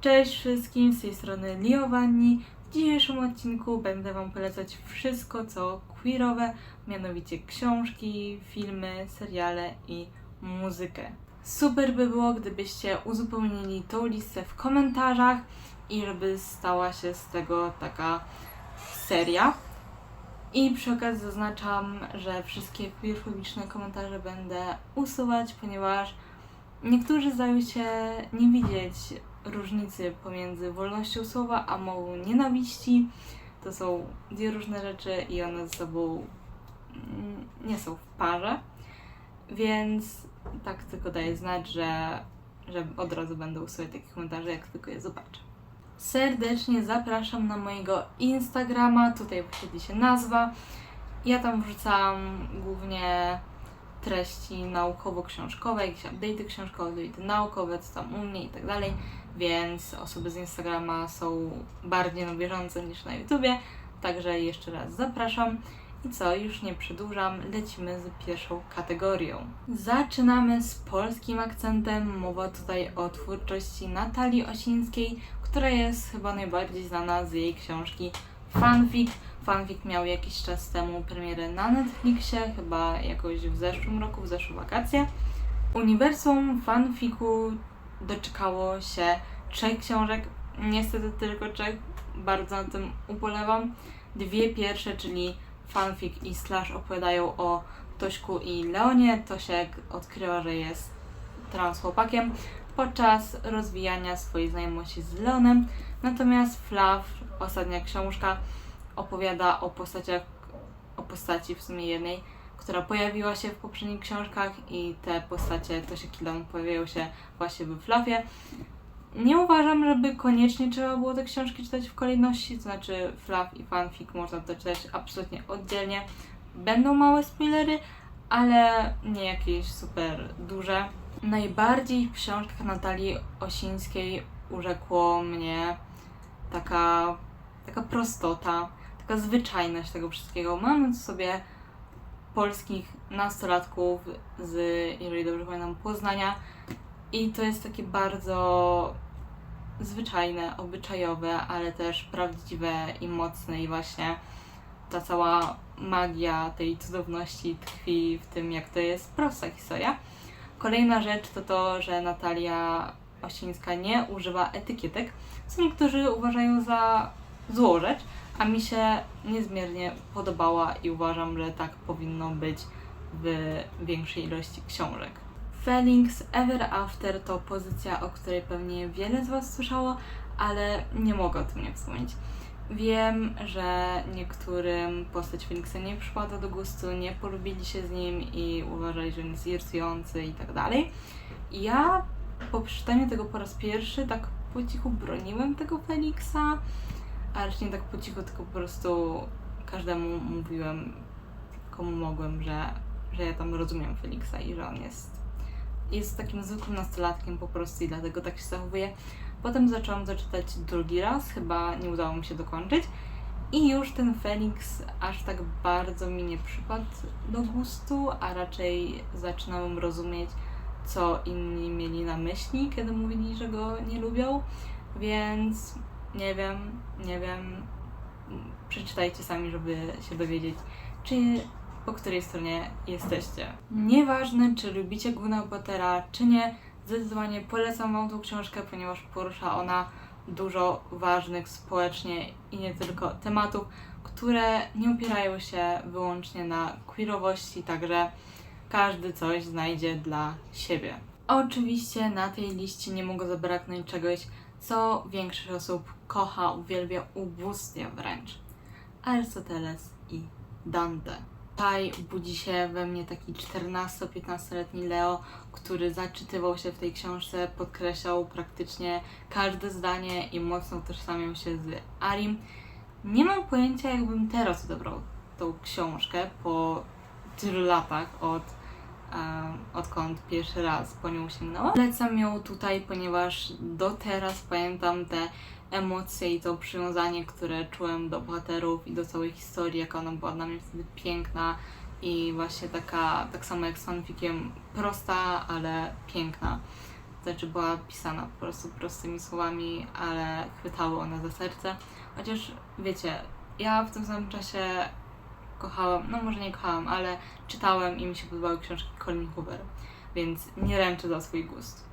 Cześć wszystkim, z tej strony Liovanni. W dzisiejszym odcinku będę Wam polecać wszystko, co queerowe, mianowicie książki, filmy, seriale i muzykę. Super by było, gdybyście uzupełnili tą listę w komentarzach i żeby stała się z tego taka seria. I przy okazji zaznaczam, że wszystkie queerfobiczne komentarze będę usuwać, ponieważ niektórzy zdają się nie widzieć różnicy pomiędzy wolnością słowa a mową nienawiści. To są dwie różne rzeczy i one ze sobą mm, nie są w parze. Więc tak tylko daję znać, że, że od razu będę usuwać takie komentarze, jak tylko je zobaczę. Serdecznie zapraszam na mojego Instagrama, tutaj wyświetli się nazwa. Ja tam wrzucam głównie treści naukowo-książkowe, jakieś update'y książkowe, update'y naukowe, co tam u mnie i tak dalej, więc osoby z Instagrama są bardziej na bieżąco niż na YouTubie, także jeszcze raz zapraszam. I co, już nie przedłużam, lecimy z pierwszą kategorią. Zaczynamy z polskim akcentem. Mowa tutaj o twórczości Natalii Osińskiej, która jest chyba najbardziej znana z jej książki Fanfic. Fanfic miał jakiś czas temu premierę na Netflixie, chyba jakoś w zeszłym roku, w zeszłe wakacje. Uniwersum fanficu doczekało się trzech książek, niestety tylko trzech, bardzo na tym ubolewam. Dwie pierwsze, czyli fanfic i slash opowiadają o Tośku i Leonie. Tosiek odkryła, że jest trans chłopakiem podczas rozwijania swojej znajomości z Leonem. Natomiast Flav, ostatnia książka, opowiada o postaciach, o postaci w sumie jednej, która pojawiła się w poprzednich książkach i te postacie Tosiek i Leon pojawiają się właśnie we Flavie. Nie uważam, żeby koniecznie trzeba było te książki czytać w kolejności, to znaczy Flav i fanfic można to czytać absolutnie oddzielnie. Będą małe spoilery, ale nie jakieś super duże. Najbardziej w książkach Natalii Osińskiej urzekło mnie taka, taka prostota, taka zwyczajność tego wszystkiego. Mamy sobie polskich nastolatków z, jeżeli dobrze pamiętam, Poznania i to jest takie bardzo zwyczajne, obyczajowe, ale też prawdziwe i mocne i właśnie ta cała magia tej cudowności tkwi w tym, jak to jest prosta historia. Kolejna rzecz to to, że Natalia Osińska nie używa etykietek, co niektórzy uważają za złą rzecz, a mi się niezmiernie podobała i uważam, że tak powinno być w większej ilości książek. Feelings Ever After to pozycja, o której pewnie wiele z Was słyszało, ale nie mogę o tym nie wspomnieć. Wiem, że niektórym postać Feelixa nie przypada do gustu, nie polubili się z nim i uważali, że on jest irytujący i tak dalej. Ja po przeczytaniu tego po raz pierwszy tak po cichu broniłem tego Felixa, ale nie tak po cichu, tylko po prostu każdemu mówiłem, komu mogłem, że, że ja tam rozumiem Felixa i że on jest, jest takim zwykłym nastolatkiem po prostu i dlatego tak się zachowuje. Potem zaczęłam zaczytać drugi raz, chyba nie udało mi się dokończyć. I już ten Felix aż tak bardzo mi nie przypadł do gustu, a raczej zaczynałem rozumieć, co inni mieli na myśli, kiedy mówili, że go nie lubią. Więc nie wiem, nie wiem. Przeczytajcie sami, żeby się dowiedzieć, czy po której stronie jesteście. Nieważne, czy lubicie Guna Pottera, czy nie, zdecydowanie polecam Wam tą książkę, ponieważ porusza ona dużo ważnych społecznie i nie tylko tematów, które nie opierają się wyłącznie na queerowości, także każdy coś znajdzie dla siebie. Oczywiście na tej liście nie mogło zabraknąć czegoś, co większość osób kocha, uwielbia, ubóstwia wręcz. Arystoteles i Dante. Tutaj budzi się we mnie taki 14-15-letni Leo, który zaczytywał się w tej książce, podkreślał praktycznie każde zdanie i mocno utożsamiał się z Arim. Nie mam pojęcia, jakbym teraz odebrał tą książkę po tylu latach od, odkąd pierwszy raz po nią sięgnęłam. Polecam ją tutaj, ponieważ do teraz pamiętam te emocje i to przywiązanie, które czułem do bohaterów i do całej historii, jaka ona była dla mnie wtedy piękna i właśnie taka, tak samo jak z fanfikiem, prosta, ale piękna. znaczy była pisana po prostu prostymi słowami, ale chwytały one za serce. Chociaż wiecie, ja w tym samym czasie kochałam, no może nie kochałam, ale czytałem i mi się podobały książki Colin Hoover, więc nie ręczę za swój gust.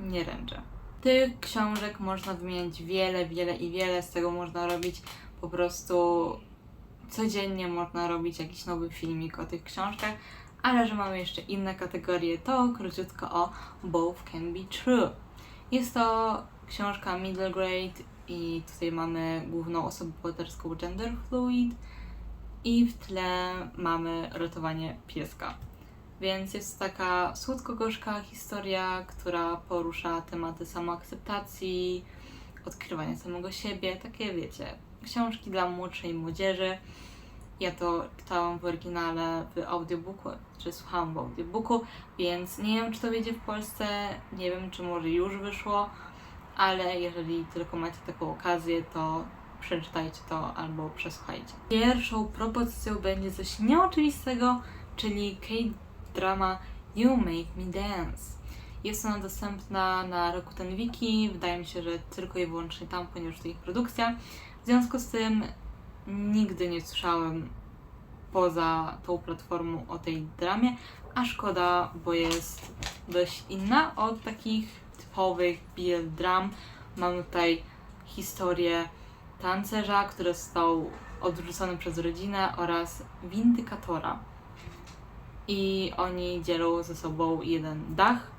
Nie ręczę. Tych książek można wymieniać wiele, wiele i wiele, z tego można robić po prostu codziennie można robić jakiś nowy filmik o tych książkach, ale że mamy jeszcze inne kategorie, to króciutko o Both Can Be True. Jest to książka middle grade i tutaj mamy główną osobę bohaterską gender fluid i w tle mamy ratowanie pieska. Więc jest to taka słodko-gorzka historia, która porusza tematy samoakceptacji, odkrywania samego siebie, takie wiecie, książki dla młodszej młodzieży. Ja to czytałam w oryginale w audiobooku, czy słuchałam w audiobooku, więc nie wiem, czy to wyjdzie w Polsce, nie wiem, czy może już wyszło, ale jeżeli tylko macie taką okazję, to przeczytajcie to albo przesłuchajcie. Pierwszą propozycją będzie coś nieoczywistego, czyli K-drama You Make Me Dance. Jest ona dostępna na Rakuten Wiki, wydaje mi się, że tylko i wyłącznie tam, ponieważ to ich produkcja. W związku z tym nigdy nie słyszałem poza tą platformą o tej dramie, a szkoda, bo jest dość inna od takich typowych BL dram. Mamy tutaj historię tancerza, który został odrzucony przez rodzinę oraz windykatora. I oni dzielą ze sobą jeden dach.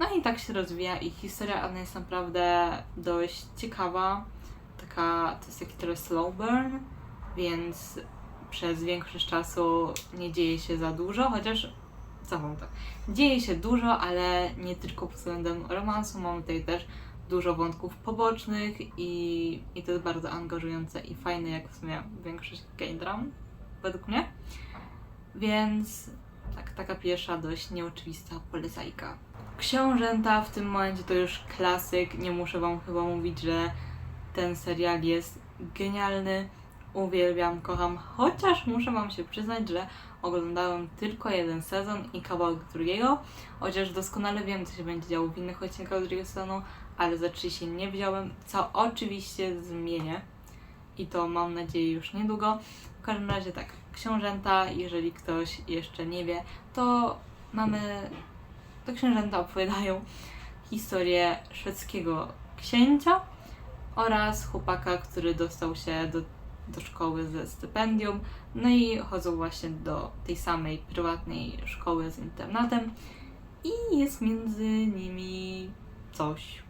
No i tak się rozwija ich historia, ona jest naprawdę dość ciekawa taka, to jest taki trochę slow burn, więc przez większość czasu nie dzieje się za dużo, chociaż co wam tak, dzieje się dużo, ale nie tylko pod względem romansu, mamy tutaj też dużo wątków pobocznych i, i to jest bardzo angażujące i fajne, jak w sumie większość K-dram, według mnie. Więc tak, taka pierwsza dość nieoczywista polecajka. Książęta w tym momencie to już klasyk, nie muszę wam chyba mówić, że ten serial jest genialny. Uwielbiam, kocham, chociaż muszę Wam się przyznać, że oglądałem tylko jeden sezon i kawałek drugiego, chociaż doskonale wiem, co się będzie działo w innych odcinkach drugiego sezonu, ale za trzy się nie wziąłem, co oczywiście zmienię i to mam nadzieję już niedługo. W każdym razie tak, książęta, jeżeli ktoś jeszcze nie wie, to mamy, to książęta opowiadają historię szwedzkiego księcia, oraz chłopaka, który dostał się do, do szkoły ze stypendium. No i chodzą właśnie do tej samej prywatnej szkoły z internatem i jest między nimi coś.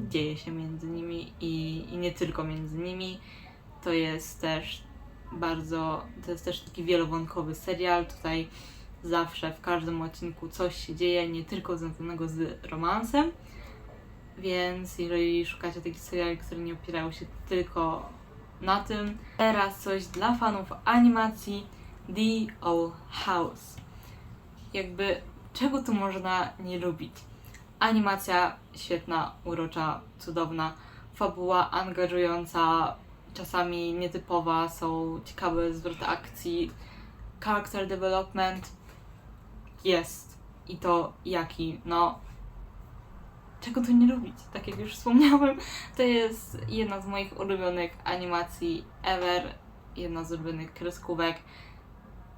Dzieje się między nimi i, i nie tylko między nimi. To jest też bardzo, to jest też taki wielowątkowy serial. Tutaj zawsze w każdym odcinku coś się dzieje, nie tylko związanego z romansem. Więc jeżeli szukacie takich seriali, które nie opierają się tylko na tym, teraz coś dla fanów animacji The Old House. Jakby czego tu można nie lubić? Animacja świetna, urocza, cudowna, fabuła angażująca, czasami nietypowa, są ciekawe zwroty akcji, character development jest. I to jaki? No, czego tu nie lubić? Tak jak już wspomniałem, to jest jedna z moich ulubionych animacji ever, jedna z ulubionych kreskówek.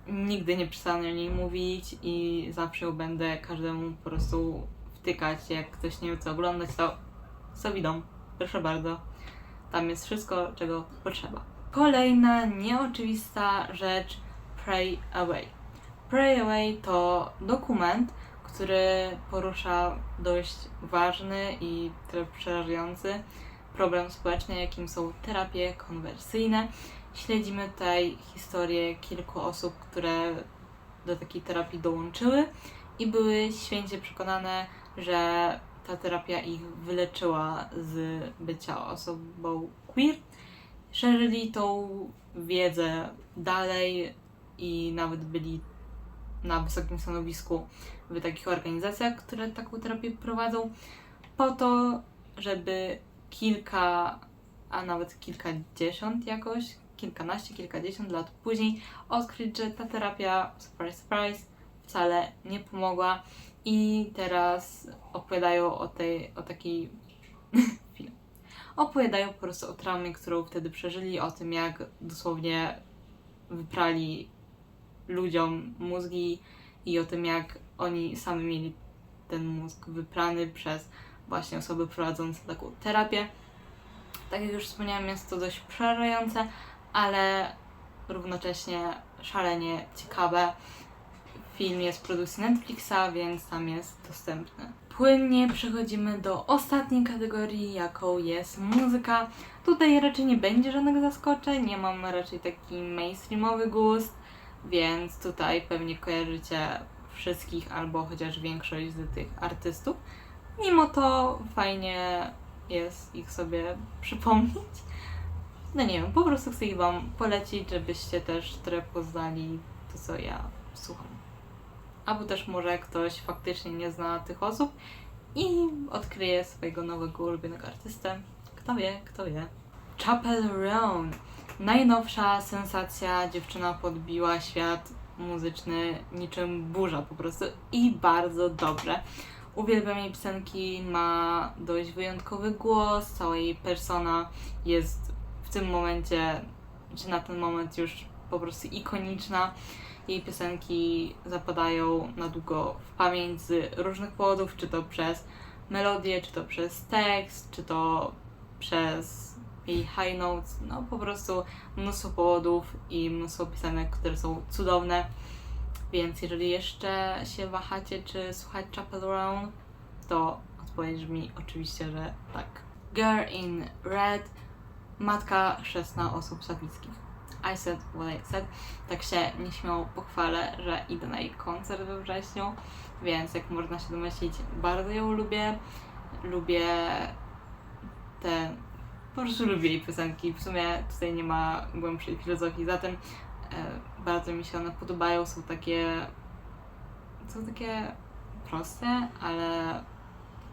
Nigdy nie przestanę o niej mówić i zawsze będę każdemu po prostu wtykać, jak ktoś nie wie co oglądać, to co widzą, proszę bardzo. Tam jest wszystko, czego potrzeba. Kolejna nieoczywista rzecz Pray Away. Pray Away to dokument, który porusza dość ważny i trochę przerażający problem społeczny, jakim są terapie konwersyjne. Śledzimy tutaj historię kilku osób, które do takiej terapii dołączyły i były święcie przekonane, że ta terapia ich wyleczyła z bycia osobą queer. Szerzyli tą wiedzę dalej i nawet byli na wysokim stanowisku w takich organizacjach, które taką terapię prowadzą, po to, żeby kilka, a nawet kilkadziesiąt jakoś, kilkanaście, kilkadziesiąt lat później odkryć, że ta terapia, surprise, surprise, wcale nie pomogła i teraz opowiadają o tej, o takiej chwilę. Opowiadają po prostu o traumie, którą wtedy przeżyli, o tym jak dosłownie wyprali ludziom mózgi i o tym jak oni sami mieli ten mózg wyprany przez właśnie osoby prowadzące taką terapię. Tak jak już wspomniałam, jest to dość przerażające, ale równocześnie szalenie ciekawe. Film jest produkcji Netflixa, więc tam jest dostępny. Płynnie przechodzimy do ostatniej kategorii, jaką jest muzyka. Tutaj raczej nie będzie żadnych zaskoczeń, nie mam raczej taki mainstreamowy gust, więc tutaj pewnie kojarzycie wszystkich albo chociaż większość z tych artystów. Mimo to fajnie jest ich sobie przypomnieć. No nie wiem, po prostu chcę ich Wam polecić, żebyście też trochę poznali to, co ja słucham. Albo też może ktoś faktycznie nie zna tych osób i odkryje swojego nowego ulubionego artystę. Kto wie, kto wie. Chapel Roan. Najnowsza sensacja. Dziewczyna podbiła świat muzyczny niczym burza po prostu i bardzo dobrze. Uwielbiam jej piosenki, ma dość wyjątkowy głos, cała jej persona jest w tym momencie, czy na ten moment już po prostu ikoniczna. Jej piosenki zapadają na długo w pamięć z różnych powodów, czy to przez melodię, czy to przez tekst, czy to przez jej high notes, no po prostu mnóstwo powodów i mnóstwo piosenek, które są cudowne. Więc jeżeli jeszcze się wahacie, czy słuchać Chapel Roan, to odpowiedź brzmi oczywiście, że tak. Girl in Red, matka chrzestna osób sowieckich. I said what I said. Tak się nieśmiało pochwalę, że idę na jej koncert we wrześniu, więc jak można się domyślić, bardzo ją lubię. Lubię te po prostu lubię jej piosenki. W sumie tutaj nie ma głębszej filozofii, zatem e, bardzo mi się one podobają. Są takie. są takie proste, ale,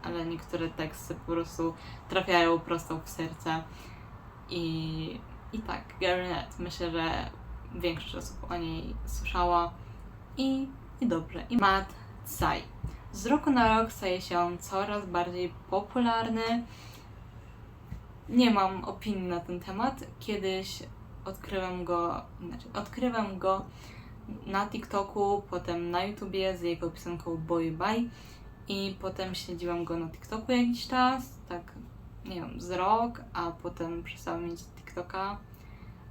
ale niektóre teksty po prostu trafiają prosto w serce. I, i tak, Garnet, myślę, że większość osób o niej słyszała. I, i dobrze. I Matt Tsai. Z roku na rok staje się on coraz bardziej popularny nie mam opinii na ten temat. Kiedyś odkryłem go, znaczy odkrywam go na TikToku, potem na YouTubie z jego piosenką Boy Bye i potem śledziłam go na TikToku jakiś czas, tak nie wiem, z rok, a potem przestałam mieć TikToka,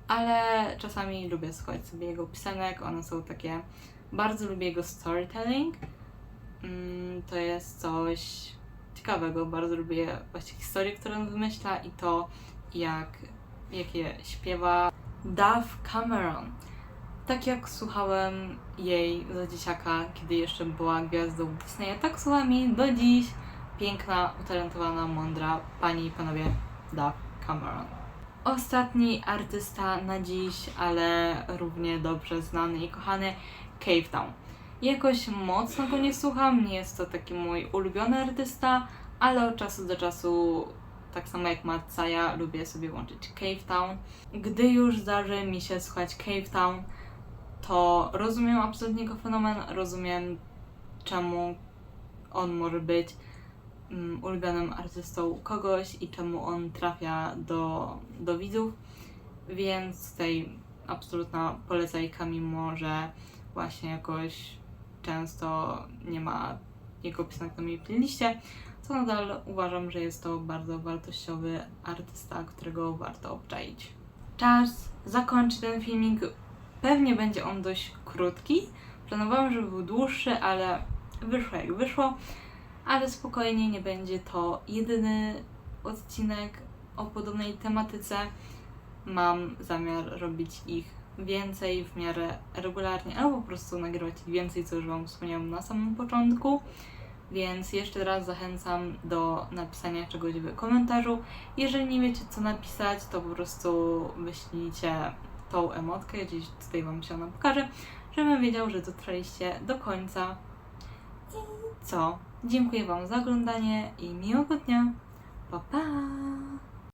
ale czasami lubię słuchać sobie jego piosenek, one są takie, bardzo lubię jego storytelling, mm, to jest coś ciekawego. Bardzo lubię właśnie historię, którą wymyśla i to, jak, jakie śpiewa Dove Cameron. Tak jak słuchałem jej za dzieciaka, kiedy jeszcze była gwiazdą Disneya, tak słucham jej do dziś. Piękna, utalentowana, mądra pani i panowie Dove Cameron. Ostatni artysta na dziś, ale równie dobrze znany i kochany, Cave Town. Jakoś mocno go nie słucham, nie jest to taki mój ulubiony artysta, ale od czasu do czasu, tak samo jak Marcaja, lubię sobie włączyć Cave Town. Gdy już zdarzy mi się słuchać Cave Town, to rozumiem absolutnie jego fenomen, rozumiem czemu on może być ulubionym artystą kogoś i czemu on trafia do, do widzów, więc tutaj absolutna polecajka, mimo że właśnie jakoś często nie ma jego piosenek na mojej playliście, to nadal uważam, że jest to bardzo wartościowy artysta, którego warto obczaić. Czas zakończy ten filmik. Pewnie będzie on dość krótki. Planowałam, żeby był dłuższy, ale wyszło jak wyszło. Ale spokojnie, nie będzie to jedyny odcinek o podobnej tematyce. Mam zamiar robić ich więcej w miarę regularnie, albo po prostu nagrywać ich więcej, co już Wam wspomniałam na samym początku. Więc jeszcze raz zachęcam do napisania czegoś w komentarzu. Jeżeli nie wiecie co napisać, to po prostu wyślijcie tą emotkę, gdzieś tutaj Wam się ona pokaże, żebym wiedział, że dotrwaliście do końca. I co? Dziękuję Wam za oglądanie i miłego dnia. Pa pa!